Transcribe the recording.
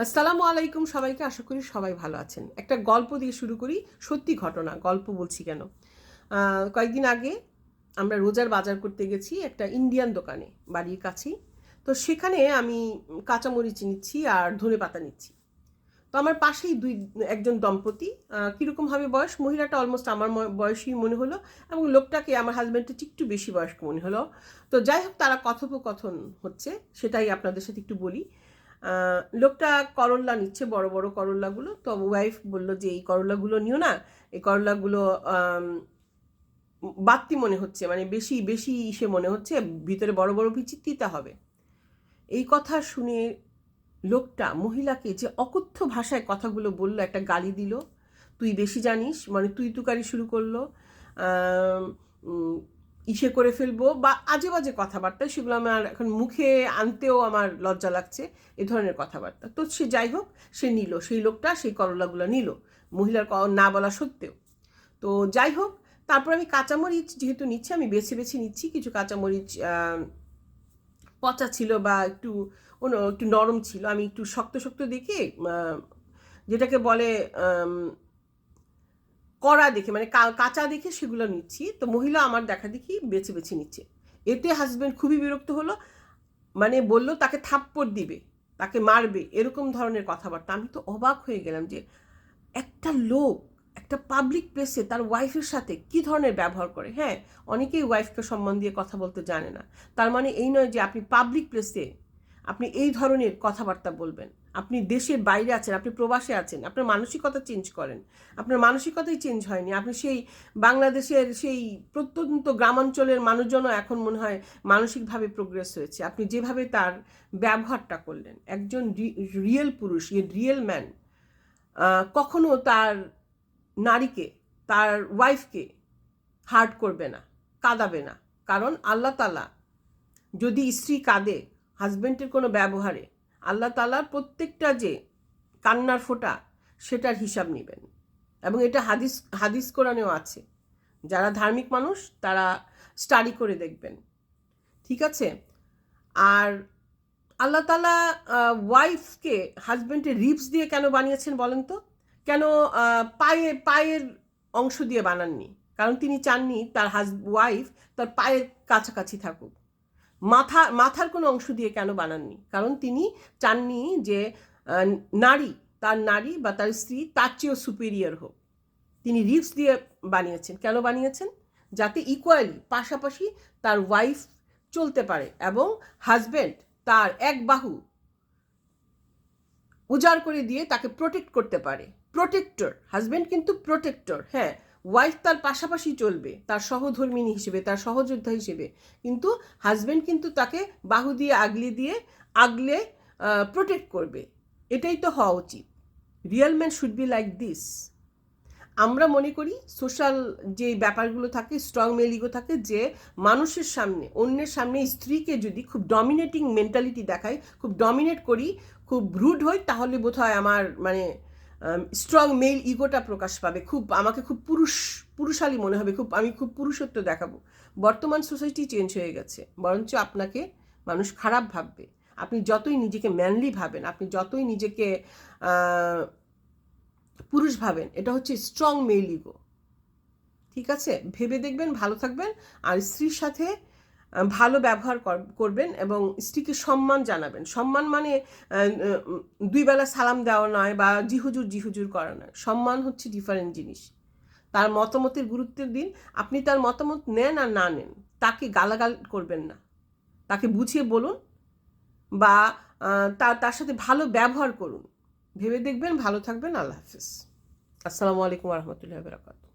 আসসালামু আলাইকুম সবাইকে, আশা করি সবাই ভালো আছেন। একটা গল্প দিয়ে শুরু করি, সত্যি ঘটনা, গল্প বলছি কেন? কয়েকদিন আগে আমরা রোজার বাজার করতে গেছি একটা ইন্ডিয়ান দোকানে, বাড়ির কাছেই। তো সেখানে আমি কাঁচামরিচ নিচ্ছি আর ধনে পাতা নিচ্ছি। তো আমার পাশেই দুই, একজন দম্পতি কীরকমভাবে বয়স? মহিলাটা অলমোস্ট আমার ম- বয়সী মনে হলো এবং লোকটাকে আমার হাজব্যান্ডের একটু বেশি বয়স্ক মনে হলো। তো যাই হোক, তারা কথোপকথন হচ্ছে, সেটাই আপনাদের সাথে একটু বলি। লোকটা করল্লা নিচ্ছে, বড় বড় করল্লাগুলো তো ওয়াইফ বলল যে, এই করল্লাগুলো নিও না, এই করল্লাগুলো বাড়তি মনে হচ্ছে মানে বেশি বেশি ইসে মনে হচ্ছে, ভিতরে বড় বড় বিচি তিতা হবে। এই কথা শুনে লোকটা, মহিলাকে যে অকথ্য ভাষায় কথাগুলো বলল, একটা গালি দিল, তুই বেশি জানিস মানে তুই তুকারি শুরু করল ইসে করে ফেলব বা আজে বাজে কথাবার্তা, সেগুলো আমার এখন মুখে আনতেও আমার লজ্জা লাগছে, এ ধরনের কথাবার্তা। তো সে যাই হোক, সে নিল, সেই লোকটা সেই করলাগুলো নিল, মহিলার না বলা সত্ত্বেও। তো যাই হোক, তারপর আমি কাঁচামরিচ যেহেতু নিচ্ছি, আমি বেছে বেছে নিচ্ছি, কিছু কাঁচামরিচ পচা ছিল বা একটু একটু নরম ছিল, আমি একটু শক্ত শক্ত দেখে যেটাকে বলে কড়া দেখে মানে কাঁচা দেখে সেগুলো নিচ্ছি। তো মহিলা আমার দেখা দেখি বেছে বেছে নিচ্ছে। এতে হাজব্যান্ড খুবই বিরক্ত হলো মানে বলল তাকে থাপ্পড় দিবে, তাকে মারবে, এরকম ধরনের কথাবার্তা। আমি তো অবাক হয়ে গেলাম যে একটা লোক, একটা পাবলিক প্লেসে তার ওয়াইফের সাথে কি ধরনের ব্যবহার করে? হ্যাঁ অনেকেই ওয়াইফকে সম্মান দিয়ে কথা বলতে জানে না। তার মানে এই নয় যে আপনি পাবলিক প্লেসে আপনি এই ধরনের কথাবার্তা বলবেন। আপনি দেশের বাইরে আছেন, আপনি প্রবাসে আছেন, আপনার মানসিকতা চেঞ্জ করেন। আপনার মানসিকতাই চেঞ্জ হয়নি। আপনি সেই বাংলাদেশের সেই প্রত্যন্ত গ্রামাঞ্চলের মানুষজনও এখন মনে হয় মানসিকভাবে প্রোগ্রেস হয়েছে। আপনি যেভাবে তার ব্যবহারটা করলেন, একজন রিয়েল পুরুষ ইয়ে রিয়েল ম্যান কখনো তার নারীকে, তার ওয়াইফকে হার্ট করবে না, কাঁদাবে না। কারণ আল্লাহ তালা যদি স্ত্রী কাঁদে হাজব্যান্ডের কোনো ব্যবহারে আল্লাহ তালার প্রত্যেকটা যে কান্নার ফোঁটা সেটার হিসাব নেবেন। এবং এটা হাদিস হাদিস কোরআনেও আছে। যারা ধার্মিক মানুষ, তারা স্টাডি করে দেখবেন। ঠিক আছে? আর আল্লাহ তালা ওয়াইফকে হাজব্যান্ডের রিপস দিয়ে কেন বানিয়েছেন বলেন তো? কেন পায়ে, পায়ের অংশ দিয়ে বানাননি? কারণ তিনি চাননি তার হাজ ওয়াইফ তার পায়ের কাছাকাছি থাকুক। মাথা, মাথার কোনো অংশ দিয়ে কেন বানাননি? কারণ তিনি চাননি যে নারী, তার নারী বা তার স্ত্রী তার চেয়েও সুপিরিয়র হোক। তিনি রিপস দিয়ে বানিয়েছেন। কেন বানিয়েছেন? যাতে ইকুয়ালি পাশাপাশি তার ওয়াইফ চলতে পারে এবং হাজব্যান্ড তার এক বাহু উজাড় করে দিয়ে তাকে প্রোটেক্ট করতে পারে। প্রোটেক্টর হাজব্যান্ড কিন্তু প্রোটেক্টর হ্যাঁ। ওয়াইফ তার পাশাপাশি চলবে, তার সহধর্মিনী হিসেবে, তার সহযোদ্ধা হিসেবে। কিন্তু হাজব্যান্ড কিন্তু তাকে বাহু দিয়ে, আগলে দিয়ে, আগলে প্রোটেক্ট করবে। এটাই তো হওয়া উচিত। Real man should be like this আমরা মনে করি সোশ্যাল যে ব্যাপারগুলো থাকে স্ট্রং মেলিগো থাকে, যে মানুষের সামনে, অন্যের সামনে স্ত্রীকে যদি খুব ডমিনেটিং মেন্টালিটি দেখাই খুব ডমিনেট করি, খুব রুড হই, তাহলে বোধহয় আমার মানে স্ট্রং মেল ইগোটা প্রকাশ পাবে। খুব, আমাকে খুব পুরুষ, পুরুষালী মনে হবে। খুব, আমি খুব পুরুষত্ব দেখাবো। বর্তমান সোসাইটি চেঞ্জ হয়ে গেছে। বরঞ্চ আপনাকে মানুষ খারাপ ভাববে। আপনি যতই নিজেকে ম্যানলি ভাবেন, আপনি যতই নিজেকে পুরুষ ভাবেন, এটা হচ্ছে স্ট্রং মেল ইগো ঠিক আছে? ভেবে দেখবেন, ভালো থাকবেন। আর স্ত্রীর সাথে ভালো ব্যবহার কর- করবেন এবং স্ত্রীকে সম্মান জানাবেন। সম্মান মানে আহ, উম, দুই বেলা সালাম দেওয়া নয় বা জিহুজুর জিহুজুর করা নয়। সম্মান হচ্ছে ডিফারেন্ট জিনিস। তার মতামতের গুরুত্বের দিন আপনি তার মতামত নেন আর না নেন তাকে গালাগাল করবেন না। তাকে বুঝিয়ে বলুন বা তার তার সাথে ভালো ব্যবহার করুন। ভেবে দেখবেন ভালো থাকবেন। আল্লাহ হাফিজ। আসসালামু আলাইকুম রহমতুল্লাহ বরাকাত